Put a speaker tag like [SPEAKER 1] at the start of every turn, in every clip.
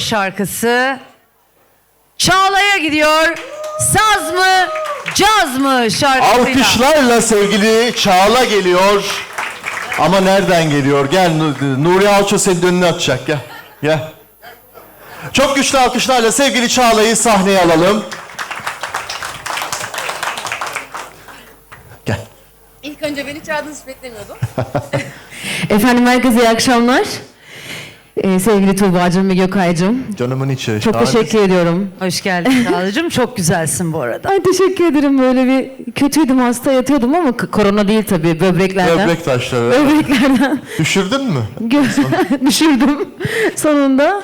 [SPEAKER 1] şarkısı Çağla'ya gidiyor. Saz mı, caz mı şarkısıyla.
[SPEAKER 2] Alkışlarla sevgili Çağla geliyor. Ama nereden geliyor? Gel Nu- Nuri Alço senin önüne atacak. Gel. Gel. Çok güçlü alkışlarla sevgili Çağla'yı sahneye alalım. Gel.
[SPEAKER 3] İlk önce beni çağırdınız beklemiyordum.
[SPEAKER 4] Efendim herkese iyi akşamlar. Ee, sevgili Tuğba'cığım ve Gökay'cığım.
[SPEAKER 2] Canımın içi.
[SPEAKER 4] Çok
[SPEAKER 2] Şahane.
[SPEAKER 4] teşekkür ediyorum.
[SPEAKER 1] Hoş geldin Çağla'cığım. Çok güzelsin bu arada.
[SPEAKER 4] Ay teşekkür ederim böyle bir kötüydüm hasta yatıyordum ama k- korona değil tabii böbreklerden.
[SPEAKER 2] Böbrek taşları.
[SPEAKER 4] Böbreklerden
[SPEAKER 2] Düşürdün mü?
[SPEAKER 4] gö- düşürdüm sonunda.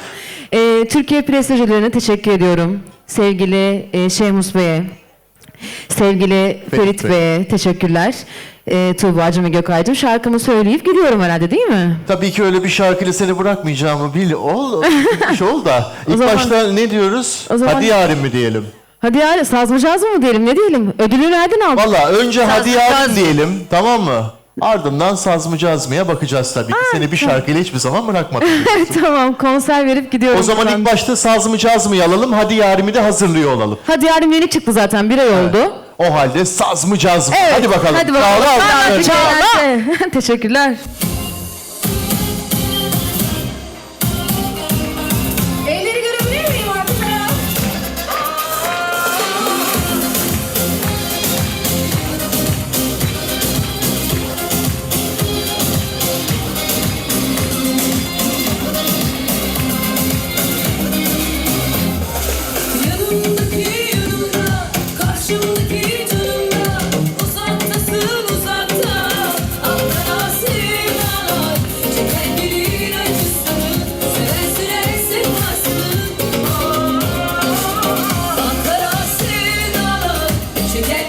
[SPEAKER 4] Ee, Türkiye Prestijlerine teşekkür ediyorum. Sevgili e, Şemus Bey'e, sevgili
[SPEAKER 2] Ferit
[SPEAKER 4] Ferit,
[SPEAKER 2] Bey.
[SPEAKER 4] Bey'e teşekkürler. Ee, Tuğba'cığım ve Gökay'cığım şarkımı söyleyip gidiyorum herhalde değil mi?
[SPEAKER 2] Tabii ki öyle bir şarkıyla seni bırakmayacağımı bil. Ol, bilmiş ol da. İlk
[SPEAKER 4] zaman-
[SPEAKER 2] başta ne diyoruz?
[SPEAKER 4] O zaman-
[SPEAKER 2] Hadi yarim mi diyelim?
[SPEAKER 4] Hadi yani saz mı caz mı diyelim ne diyelim? Ödülü nereden aldın?
[SPEAKER 2] Valla önce hadi yarim diyelim tamam mı? Ardından saz mı caz mıya bakacağız tabii ki. Seni bir şarkıyla hiçbir zaman bırakmadık.
[SPEAKER 4] tamam konser verip gidiyorum.
[SPEAKER 2] o zaman
[SPEAKER 4] buradan.
[SPEAKER 2] ilk başta saz mı caz mı alalım hadi yarimi de hazırlıyor olalım.
[SPEAKER 4] Hadi yarın yeni çıktı zaten bir ay oldu.
[SPEAKER 2] O halde saz mı caz mı?
[SPEAKER 4] Evet,
[SPEAKER 2] hadi bakalım.
[SPEAKER 4] Hadi bakalım.
[SPEAKER 2] Çağla.
[SPEAKER 4] Çağla. Teşekkürler.
[SPEAKER 5] She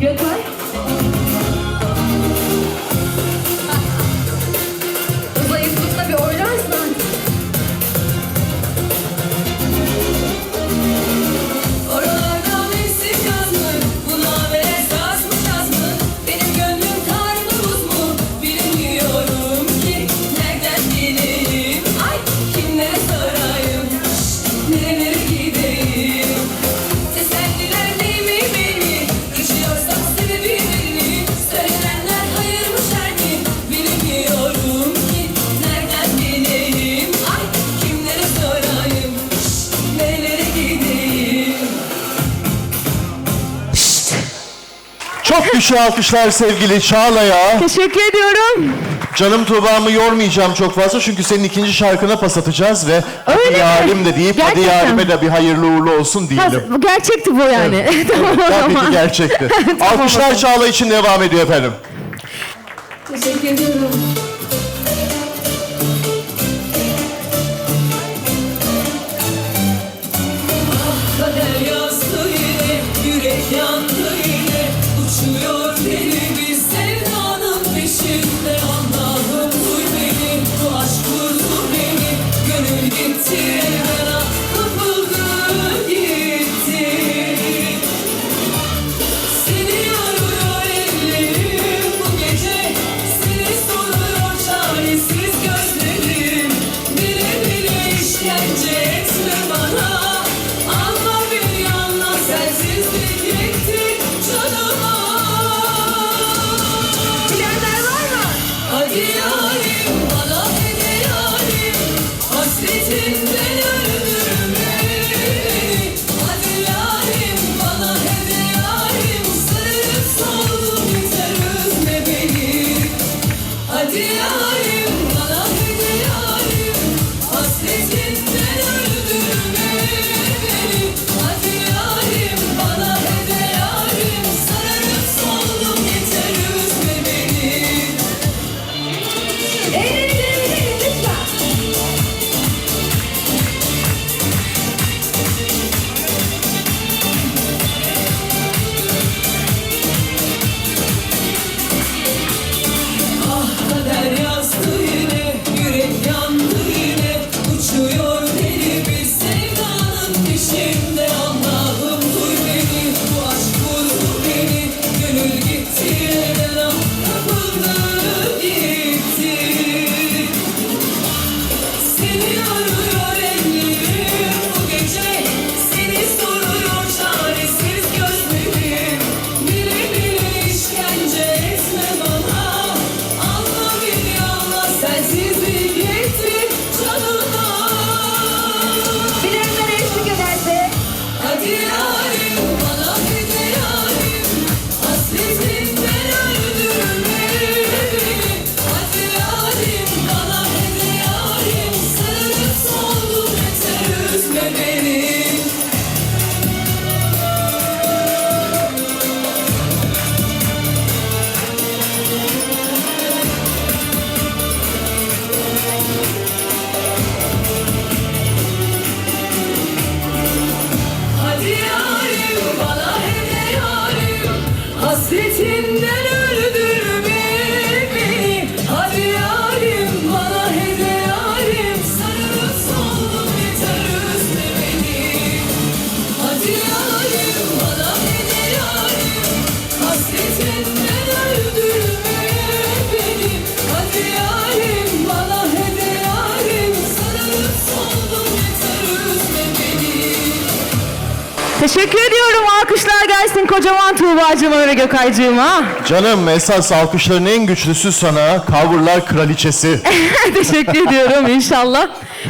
[SPEAKER 2] You're? Güçlü alkışlar sevgili Çağla'ya.
[SPEAKER 4] Teşekkür ediyorum.
[SPEAKER 2] Canım Tuğba'mı yormayacağım çok fazla çünkü senin ikinci şarkına pas atacağız ve hadi
[SPEAKER 4] Öyle mi?
[SPEAKER 2] yarim de deyip hadi
[SPEAKER 4] Gerçekten.
[SPEAKER 2] yarime de bir hayırlı uğurlu olsun
[SPEAKER 4] Ha,
[SPEAKER 2] diyelim.
[SPEAKER 4] bu gerçekti bu yani. tamam o
[SPEAKER 2] Tabii ki
[SPEAKER 4] zaman.
[SPEAKER 2] gerçekti.
[SPEAKER 4] Tamam,
[SPEAKER 2] Alkışlar. Çağla için devam ediyor efendim.
[SPEAKER 5] Teşekkür ediyorum.
[SPEAKER 4] Alkışlar gelsin kocaman Tuğba'cığıma ve Gökay'cığıma.
[SPEAKER 2] Canım esas alkışların en güçlüsü sana coverlar kraliçesi.
[SPEAKER 4] Teşekkür ediyorum inşallah.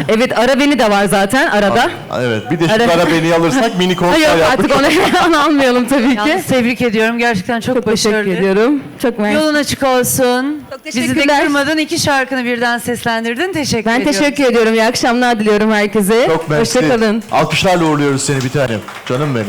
[SPEAKER 4] Evet ara beni de var zaten arada.
[SPEAKER 2] Evet bir de şu
[SPEAKER 4] Ara-
[SPEAKER 2] ara beni alırsak mini konser
[SPEAKER 4] yok
[SPEAKER 2] yaptık.
[SPEAKER 4] artık onu, onu almayalım tabii ki.
[SPEAKER 1] Yalnız tebrik ediyorum. Gerçekten çok,
[SPEAKER 4] Çok teşekkür
[SPEAKER 1] başarılı.
[SPEAKER 4] ediyorum. Çok mersi.
[SPEAKER 1] Yolun açık olsun.
[SPEAKER 4] Çok
[SPEAKER 1] Bizi de
[SPEAKER 4] teşekkürler.
[SPEAKER 1] kırmadın. iki şarkını birden seslendirdin. Teşekkür
[SPEAKER 4] Ben
[SPEAKER 1] ediyorum.
[SPEAKER 4] teşekkür ediyorum. İyi akşamlar diliyorum herkese.
[SPEAKER 2] Çok mersi.
[SPEAKER 4] Hoşçakalın.
[SPEAKER 2] Alkışlarla uğurluyoruz seni bir tanem. Canım benim.